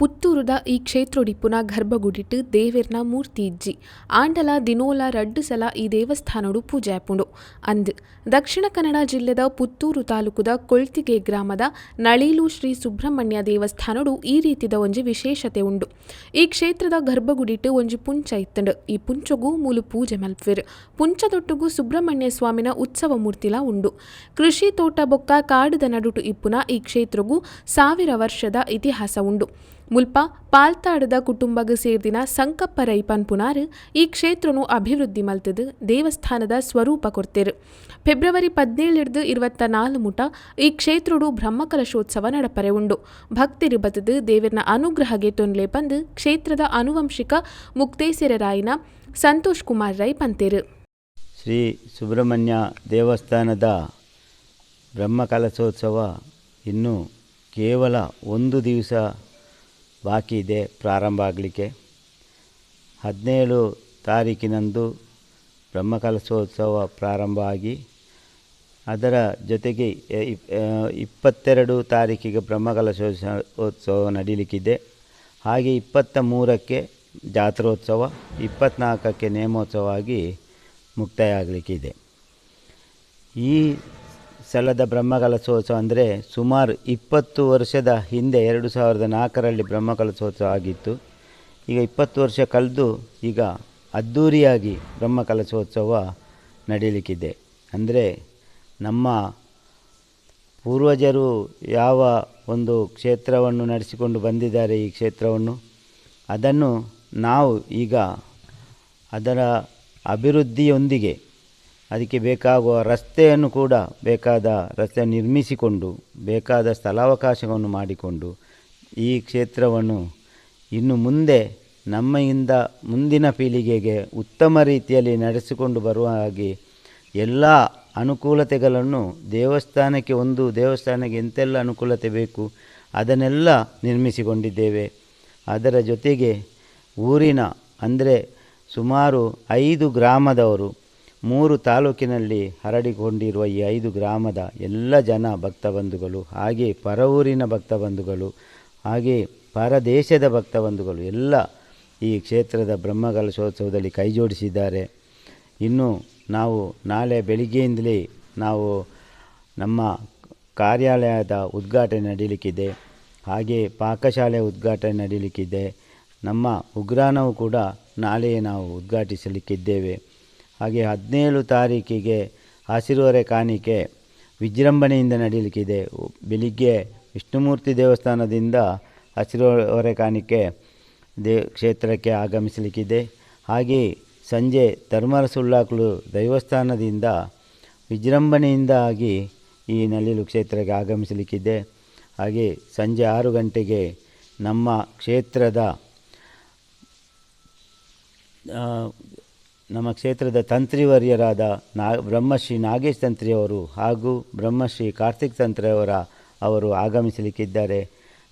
ಪುತ್ತೂರುದ ಈ ಕ್ಷೇತ್ರೊಡಿಪ್ಪುನ ಗರ್ಭಗುಡಿಟ್ ದೇವೆರ್ನ ಮೂರ್ತಿ ಇಜ್ಜಿ. ಆಂಡಲ, ದಿನೋಲ ರಡ್ಡು ಸಲ ಈ ದೇವಸ್ಥಾನಡು ಪೂಜೆ ಆಪುಂಡು ಅಂದ್, ದಕ್ಷಿಣ ಕನ್ನಡ ಜಿಲ್ಲೆದ ಪುತ್ತೂರು ತಾಲೂಕುದ ಕೊಳ್ತಿಗೆ ಗ್ರಾಮದ ನಳೀಲು ಶ್ರೀ ಸುಬ್ರಹ್ಮಣ್ಯ ದೇವಸ್ಥಾನಡು ಈ ರೀತಿದ ಒಂಜಿ ವಿಶೇಷತೆ ಉಂಡು. ಈ ಕ್ಷೇತ್ರದ ಗರ್ಭಗುಡಿಟ್ ಒಂಜಿ ಪುಂಚ ಇತ್ತಂಡು. ಈ ಪುಂಚಗೂ ಮೂಲು ಪೂಜೆ ಮಲ್ಪುವೆರ್. ಪುಂಚದೊಟ್ಟುಗು ಸುಬ್ರಹ್ಮಣ್ಯ ಸ್ವಾಮಿನ ಉತ್ಸವ ಮೂರ್ತಿಲ ಉಂಡು. ಕೃಷಿ ತೋಟ ಬೊಕ್ಕ ಕಾಡುದ ನಡುಟು ಇಪ್ಪುನ ಈ ಕ್ಷೇತ್ರಗೂ ಸಾವಿರ ವರ್ಷದ ಇತಿಹಾಸ ಉಂಡು. ಮುಲ್ಪ ಪಾಲ್ತಾಡದ ಕುಟುಂಬಗ ಸೇರ್ದಿನ ಸಂಕಪ್ಪ ರೈ ಪನ್ಪುನಾರ್ ಈ ಕ್ಷೇತ್ರನು ಅಭಿವೃದ್ಧಿ ಮಲ್ತದು ದೇವಸ್ಥಾನದ ಸ್ವರೂಪ ಕೊಡ್ತೇರು. ಫೆಬ್ರವರಿ ಪದ್ನೇಳು ಇರುವತ್ತ ನಾಲ್ಕು ಮುಟ ಈ ಕ್ಷೇತ್ರಡು ಬ್ರಹ್ಮಕಲಶೋತ್ಸವ ನಡಪರೆ ಉಂಡು. ಭಕ್ತಿರು ಬತದು ದೇವರನ ಅನುಗ್ರಹಗೆ ತೊನ್ಲೆ ಬಂದು ಕ್ಷೇತ್ರದ ಅನುವಂಶಿಕ ಮುಕ್ತೇಸರರಾಯಿನ ಸಂತೋಷ್ ಕುಮಾರ್ ರೈ ಪಂತೇರು. ಶ್ರೀ ಸುಬ್ರಹ್ಮಣ್ಯ ದೇವಸ್ಥಾನದ ಬ್ರಹ್ಮಕಲಶೋತ್ಸವ ಇನ್ನು ಕೇವಲ ಒಂದು ದಿವಸ ಬಾಕಿ ಇದೆ, ಪ್ರಾರಂಭ ಆಗಲಿಕ್ಕೆ. ಹದಿನೇಳು ತಾರೀಕಿನಂದು ಬ್ರಹ್ಮಕಲಶೋತ್ಸವ ಪ್ರಾರಂಭ ಆಗಿ, ಅದರ ಜೊತೆಗೆ ಇಪ್ಪತ್ತೆರಡು ತಾರೀಕಿಗೆ ಬ್ರಹ್ಮಕಲಶೋತ್ಸವ ನಡೀಲಿಕ್ಕಿದೆ. ಹಾಗೆ ಇಪ್ಪತ್ತ ಮೂರಕ್ಕೆ ಜಾತ್ರೋತ್ಸವ ಇಪ್ಪತ್ತ್ನಾಲ್ಕಕ್ಕೆ ನೇಮೋತ್ಸವ ಆಗಿ ಮುಕ್ತಾಯ ಆಗಲಿಕ್ಕಿದೆ. ಈ ಸಲದ ಬ್ರಹ್ಮಕಲಶೋತ್ಸವ ಅಂದರೆ ಸುಮಾರು ಇಪ್ಪತ್ತು ವರ್ಷದ ಹಿಂದೆ ಎರಡು ಸಾವಿರದ ನಾಲ್ಕರಲ್ಲಿ ಬ್ರಹ್ಮಕಲಶೋತ್ಸವ ಆಗಿತ್ತು. ಈಗ ಇಪ್ಪತ್ತು ವರ್ಷ ಕಳೆದು ಈಗ ಅದ್ಧೂರಿಯಾಗಿ ಬ್ರಹ್ಮಕಲಶೋತ್ಸವ ನಡೀಲಿಕ್ಕಿದೆ. ಅಂದರೆ ನಮ್ಮ ಪೂರ್ವಜರು ಯಾವ ಒಂದು ಕ್ಷೇತ್ರವನ್ನು ನಡೆಸಿಕೊಂಡು ಬಂದಿದ್ದಾರೆ ಈ ಕ್ಷೇತ್ರವನ್ನು? ಅದನ್ನು ನಾವು ಈಗ ಅದರ ಅಭಿವೃದ್ಧಿಯೊಂದಿಗೆ ಅದಕ್ಕೆ ಬೇಕಾಗುವ ರಸ್ತೆಯನ್ನು ಕೂಡ ಬೇಕಾದ ರಸ್ತೆ ನಿರ್ಮಿಸಿಕೊಂಡು, ಬೇಕಾದ ಸ್ಥಳಾವಕಾಶವನ್ನು ಮಾಡಿಕೊಂಡು ಈ ಕ್ಷೇತ್ರವನ್ನು ಇನ್ನು ಮುಂದೆ ನಮ್ಮಿಂದ ಮುಂದಿನ ಪೀಳಿಗೆಗೆ ಉತ್ತಮ ರೀತಿಯಲ್ಲಿ ನಡೆಸಿಕೊಂಡು ಬರುವ ಹಾಗೆ ಎಲ್ಲ ಅನುಕೂಲತೆಗಳನ್ನು ದೇವಸ್ಥಾನಕ್ಕೆ ಒಂದು, ದೇವಸ್ಥಾನಕ್ಕೆ ಎಂತೆಲ್ಲ ಅನುಕೂಲತೆ ಬೇಕು ಅದನ್ನೆಲ್ಲ ನಿರ್ಮಿಸಿಕೊಂಡಿದ್ದೇವೆ. ಅದರ ಜೊತೆಗೆ ಊರಿನ, ಅಂದರೆ ಸುಮಾರು ಐದು ಗ್ರಾಮದವರು ಮೂರು ತಾಲೂಕಿನಲ್ಲಿ ಹರಡಿಕೊಂಡಿರುವ ಈ ಐದು ಗ್ರಾಮದ ಎಲ್ಲ ಜನ ಭಕ್ತಬಂಧುಗಳು, ಹಾಗೆ ಪರವೂರಿನ ಭಕ್ತ ಭಕ್ತಬಂಧುಗಳು, ಹಾಗೆ ಪರದೇಶದ ಭಕ್ತಬಂಧುಗಳು ಎಲ್ಲ ಈ ಕ್ಷೇತ್ರದ ಬ್ರಹ್ಮಕಲಶೋತ್ಸವದಲ್ಲಿ ಕೈಜೋಡಿಸಿದ್ದಾರೆ ಇನ್ನು ನಾವು ನಾಳೆ ಬೆಳಿಗ್ಗೆಯಿಂದಲೇ ನಾವು ನಮ್ಮ ಕಾರ್ಯಾಲಯದ ಉದ್ಘಾಟನೆ ನಡೀಲಿಕ್ಕಿದೆ. ಹಾಗೆ ಪಾಕಶಾಲೆ ಉದ್ಘಾಟನೆ ನಡೀಲಿಕ್ಕಿದೆ. ನಮ್ಮ ಉಗ್ರಾಣವು ಕೂಡ ನಾಳೆಯೇ ನಾವು ಉದ್ಘಾಟಿಸಲಿಕ್ಕಿದ್ದೇವೆ. ಹಾಗೆ ಹದಿನೇಳು ತಾರೀಕಿಗೆ ಹಸಿರುವರೆ ಕಾಣಿಕೆ ವಿಜೃಂಭಣೆಯಿಂದ ನಡೀಲಿಕ್ಕಿದೆ ಬೆಳಿಗ್ಗೆ ವಿಷ್ಣುಮೂರ್ತಿ ದೇವಸ್ಥಾನದಿಂದ ಹಸಿರುವರೆ ಕಾಣಿಕೆ ದೇ ಕ್ಷೇತ್ರಕ್ಕೆ ಆಗಮಿಸಲಿಕ್ಕಿದೆ. ಹಾಗೆ ಸಂಜೆ ಧರ್ಮರ ಸುಳ್ಳಾಕ್ಲು ದೈವಸ್ಥಾನದಿಂದ ವಿಜೃಂಭಣೆಯಿಂದ ಆಗಿ ಈ ನಲ್ಲಿಲು ಕ್ಷೇತ್ರಕ್ಕೆ ಆಗಮಿಸಲಿಕ್ಕಿದೆ. ಹಾಗೆ ಸಂಜೆ ಆರು ಗಂಟೆಗೆ ನಮ್ಮ ಕ್ಷೇತ್ರದ ನಮ್ಮ ಕ್ಷೇತ್ರದ ತಂತ್ರಿವರ್ಯರಾದ ನಾ, ಬ್ರಹ್ಮಶ್ರೀ ನಾಗೇಶ್ ತಂತ್ರಿಯವರು ಹಾಗೂ ಬ್ರಹ್ಮಶ್ರೀ ಕಾರ್ತಿಕ್ ತಂತ್ರಿಯವರ ಅವರು ಆಗಮಿಸಲಿಕ್ಕಿದ್ದಾರೆ.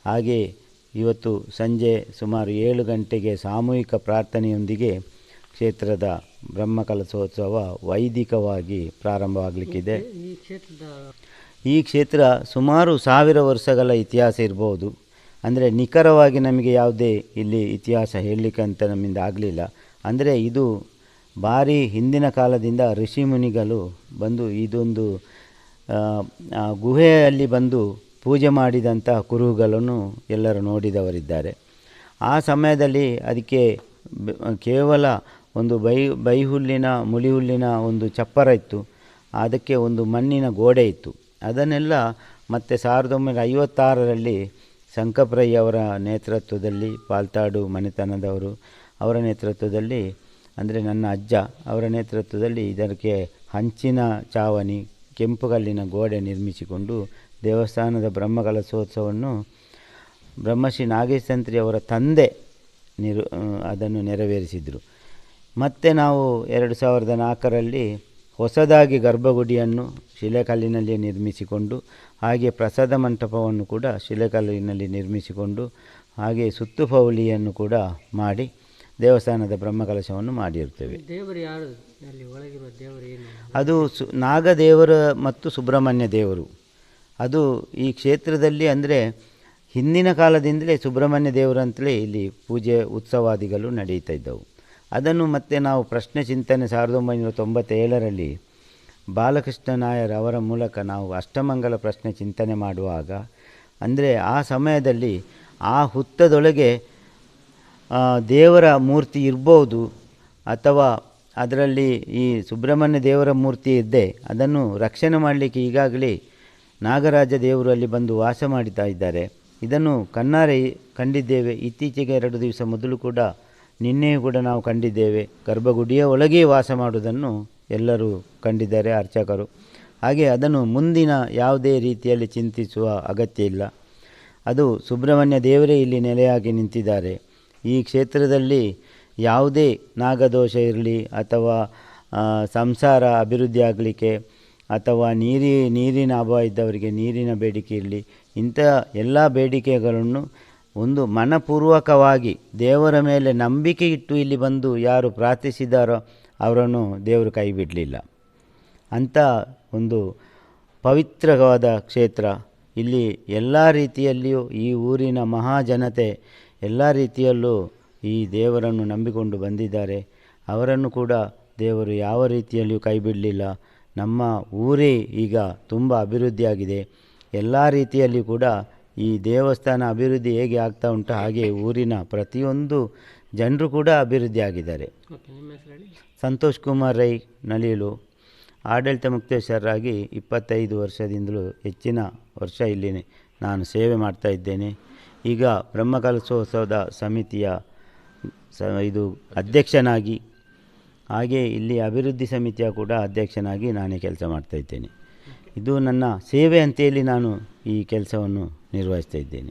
ಹಾಗೆ ಇವತ್ತು ಸಂಜೆ ಸುಮಾರು ಏಳು ಗಂಟೆಗೆ ಸಾಮೂಹಿಕ ಪ್ರಾರ್ಥನೆಯೊಂದಿಗೆ ಕ್ಷೇತ್ರದ ಬ್ರಹ್ಮಕಲಶೋತ್ಸವ ವೈದಿಕವಾಗಿ ಪ್ರಾರಂಭವಾಗಲಿಕ್ಕಿದೆ. ಈ ಕ್ಷೇತ್ರ ಸುಮಾರು ಸಾವಿರ ವರ್ಷಗಳ ಇತಿಹಾಸ ಇರ್ಬೋದು. ಅಂದರೆ ನಿಖರವಾಗಿ ನಮಗೆ ಯಾವುದೇ ಇಲ್ಲಿ ಇತಿಹಾಸ ಹೇಳಲಿಕ್ಕೆ ಅಂತ ನಮ್ಮಿಂದ ಆಗಲಿಲ್ಲ. ಅಂದರೆ ಇದು ಭಾರಿ ಹಿಂದಿನ ಕಾಲದಿಂದ ಋಷಿ ಮುನಿಗಳು ಬಂದು ಇದೊಂದು ಗುಹೆಯಲ್ಲಿ ಬಂದು ಪೂಜೆ ಮಾಡಿದಂಥ ಕುರುಹುಗಳನ್ನು ಎಲ್ಲರೂ ನೋಡಿದವರಿದ್ದಾರೆ. ಆ ಸಮಯದಲ್ಲಿ ಅದಕ್ಕೆ ಕೇವಲ ಒಂದು ಬೈ, ಬೈಹುಲ್ಲಿನ, ಮುಳಿಹುಲ್ಲಿನ ಒಂದು ಚಪ್ಪರ ಇತ್ತು. ಅದಕ್ಕೆ ಒಂದು ಮಣ್ಣಿನ ಗೋಡೆ ಇತ್ತು. ಅದನ್ನೆಲ್ಲ ಮತ್ತೆ ಸಾವಿರದ ಒಂಬೈನೂರ ಐವತ್ತಾರರಲ್ಲಿ ಸಂಕಪ್ರಯ್ಯವರ ನೇತೃತ್ವದಲ್ಲಿ, ಪಾಲ್ತಾಡು ಮನೆತನದವರು ಅವರ ನೇತೃತ್ವದಲ್ಲಿ ಅಂದರೆ ನನ್ನ ಅಜ್ಜ, ಅವರ ನೇತೃತ್ವದಲ್ಲಿ ಇದಕ್ಕೆ ಹಂಚಿನ ಚಾವಣಿ ಕೆಂಪುಗಲ್ಲಿನ ಗೋಡೆ ನಿರ್ಮಿಸಿಕೊಂಡು ದೇವಸ್ಥಾನದ ಬ್ರಹ್ಮಕಲಶೋತ್ಸವವನ್ನು ಬ್ರಹ್ಮಶ್ರೀ ನಾಗೇಶ್ ಅವರ ತಂದೆ ನಿರು ಅದನ್ನು ನೆರವೇರಿಸಿದರು. ಮತ್ತು ನಾವು ಎರಡು ಸಾವಿರದ ನಾಲ್ಕರಲ್ಲಿ ಹೊಸದಾಗಿ ಗರ್ಭಗುಡಿಯನ್ನು ಶಿಲೆಕಲ್ಲಿನಲ್ಲಿ ನಿರ್ಮಿಸಿಕೊಂಡು, ಹಾಗೆ ಪ್ರಸಾದ ಮಂಟಪವನ್ನು ಕೂಡ ಶಿಲೆಕಲ್ಲಿನಲ್ಲಿ ನಿರ್ಮಿಸಿಕೊಂಡು, ಹಾಗೆ ಸುತ್ತುಪೌಲಿಯನ್ನು ಕೂಡ ಮಾಡಿ ದೇವಸ್ಥಾನದ ಬ್ರಹ್ಮಕಲಶವನ್ನು ಮಾಡಿರ್ತೇವೆ ದೇವರು ಯಾರು? ಅಲ್ಲಿ ಒಳಗಿರುವ ದೇವರು ಏನು? ಅದು ಸು ನಾಗದೇವರ ಮತ್ತು ಸುಬ್ರಹ್ಮಣ್ಯ ದೇವರು. ಅದು ಈ ಕ್ಷೇತ್ರದಲ್ಲಿ ಅಂದರೆ ಹಿಂದಿನ ಕಾಲದಿಂದಲೇ ಸುಬ್ರಹ್ಮಣ್ಯ ದೇವರಂತಲೇ ಇಲ್ಲಿ ಪೂಜೆ ಉತ್ಸವಾದಿಗಳು ನಡೀತಾ ಇದ್ದವು. ಅದನ್ನು ಮತ್ತೆ ನಾವು ಪ್ರಶ್ನೆ ಚಿಂತನೆ ಸಾವಿರದ ಒಂಬೈನೂರ ತೊಂಬತ್ತೇಳರಲ್ಲಿ ಬಾಲಕೃಷ್ಣ ನಾಯರ್ ಅವರ ಮೂಲಕ ನಾವು ಅಷ್ಟಮಂಗಲ ಪ್ರಶ್ನೆ ಚಿಂತನೆ ಮಾಡುವಾಗ ಅಂದರೆ ಆ ಸಮಯದಲ್ಲಿ ಆ ಹುತ್ತದೊಳಗೆ ದೇವರ ಮೂರ್ತಿ ಇರ್ಬೋದು ಅಥವಾ ಅದರಲ್ಲಿ ಈ ಸುಬ್ರಹ್ಮಣ್ಯ ದೇವರ ಮೂರ್ತಿ ಇದ್ದೆ ಅದನ್ನು ರಕ್ಷಣೆ ಮಾಡಲಿಕ್ಕೆ ಈಗಾಗಲೇ ನಾಗರಾಜ ದೇವರು ಅಲ್ಲಿ ಬಂದು ವಾಸ ಮಾಡುತ್ತಾ ಇದ್ದಾರೆ. ಇದನ್ನು ಕಣ್ಣಾರೆ ಕಂಡಿದ್ದೇವೆ. ಇತ್ತೀಚೆಗೆ ಎರಡು ದಿವಸ ಮೊದಲು ಕೂಡ ನಿನ್ನೆಯೂ ಕೂಡ ನಾವು ಕಂಡಿದ್ದೇವೆ. ಗರ್ಭಗುಡಿಯ ಒಳಗೆ ವಾಸ ಮಾಡುವುದನ್ನು ಎಲ್ಲರೂ ಕಂಡಿದ್ದಾರೆ ಅರ್ಚಕರು. ಹಾಗೆ ಅದನ್ನು ಮುಂದಿನ ಯಾವುದೇ ರೀತಿಯಲ್ಲಿ ಚಿಂತಿಸುವ ಅಗತ್ಯ ಇಲ್ಲ. ಅದು ಸುಬ್ರಹ್ಮಣ್ಯ ದೇವರೇ ಇಲ್ಲಿ ನೆಲೆಯಾಗಿ ನಿಂತಿದ್ದಾರೆ. ಈ ಕ್ಷೇತ್ರದಲ್ಲಿ ಯಾವುದೇ ನಾಗದೋಷ ಇರಲಿ ಅಥವಾ ಸಂಸಾರ ಅಭಿವೃದ್ಧಿ ಆಗಲಿಕ್ಕೆ ಅಥವಾ ನೀರಿ, ನೀರಿನ ಅಭಾವ ಇದ್ದವರಿಗೆ ನೀರಿನ ಬೇಡಿಕೆ ಇರಲಿ, ಇಂಥ ಎಲ್ಲ ಬೇಡಿಕೆಗಳನ್ನು ಒಂದು ಮನಪೂರ್ವಕವಾಗಿ ದೇವರ ಮೇಲೆ ನಂಬಿಕೆ ಇಟ್ಟು ಇಲ್ಲಿ ಬಂದು ಯಾರು ಪ್ರಾರ್ಥಿಸಿದಾರೋ ಅವರನ್ನು ದೇವರು ಕೈ ಬಿಡಲಿಲ್ಲ. ಅಂಥ ಒಂದು ಪವಿತ್ರವಾದ ಕ್ಷೇತ್ರ. ಇಲ್ಲಿ ಎಲ್ಲ ರೀತಿಯಲ್ಲಿಯೂ ಈ ಊರಿನ ಮಹಾಜನತೆ ಎಲ್ಲ ರೀತಿಯಲ್ಲೂ ಈ ದೇವರನ್ನು ನಂಬಿಕೊಂಡು ಬಂದಿದ್ದಾರೆ. ಅವರನ್ನು ಕೂಡ ದೇವರು ಯಾವ ರೀತಿಯಲ್ಲಿಯೂ ಕೈ ಬಿಡಲಿಲ್ಲ ನಮ್ಮ ಊರೇ ಈಗ ತುಂಬ ಅಭಿವೃದ್ಧಿಯಾಗಿದೆ. ಎಲ್ಲ ರೀತಿಯಲ್ಲಿ ಕೂಡ ಈ ದೇವಸ್ಥಾನ ಅಭಿವೃದ್ಧಿ ಹೇಗೆ ಆಗ್ತಾ ಉಂಟು ಹಾಗೆ ಊರಿನ ಪ್ರತಿಯೊಂದು ಜನರು ಕೂಡ ಅಭಿವೃದ್ಧಿ ಆಗಿದ್ದಾರೆ ಸಂತೋಷ್ ಕುಮಾರ್ ರೈ ನಲೀಲು ಆಡಳಿತ ಮುಕ್ತೇಶ್ವರರಾಗಿ ಇಪ್ಪತ್ತೈದು ವರ್ಷದಿಂದಲೂ ಹೆಚ್ಚಿನ ವರ್ಷ ಇಲ್ಲಿ ನಾನು ಸೇವೆ ಮಾಡ್ತಾ ಇದ್ದೇನೆ. ಈಗ ಬ್ರಹ್ಮಕಲಶೋತ್ಸವದ ಸಮಿತಿಯ ಸ, ಇದು ಅಧ್ಯಕ್ಷನಾಗಿ, ಹಾಗೆ ಇಲ್ಲಿ ಅಭಿವೃದ್ಧಿ ಸಮಿತಿಯ ಕೂಡ ಅಧ್ಯಕ್ಷನಾಗಿ ನಾನೇ ಕೆಲಸ ಮಾಡ್ತಾ ಇದ್ದೇನೆ. ಇದು ನನ್ನ ಸೇವೆ ಅಂತೇಳಿ ನಾನು ಈ ಕೆಲಸವನ್ನು ನಿರ್ವಹಿಸ್ತಾ ಇದ್ದೇನೆ.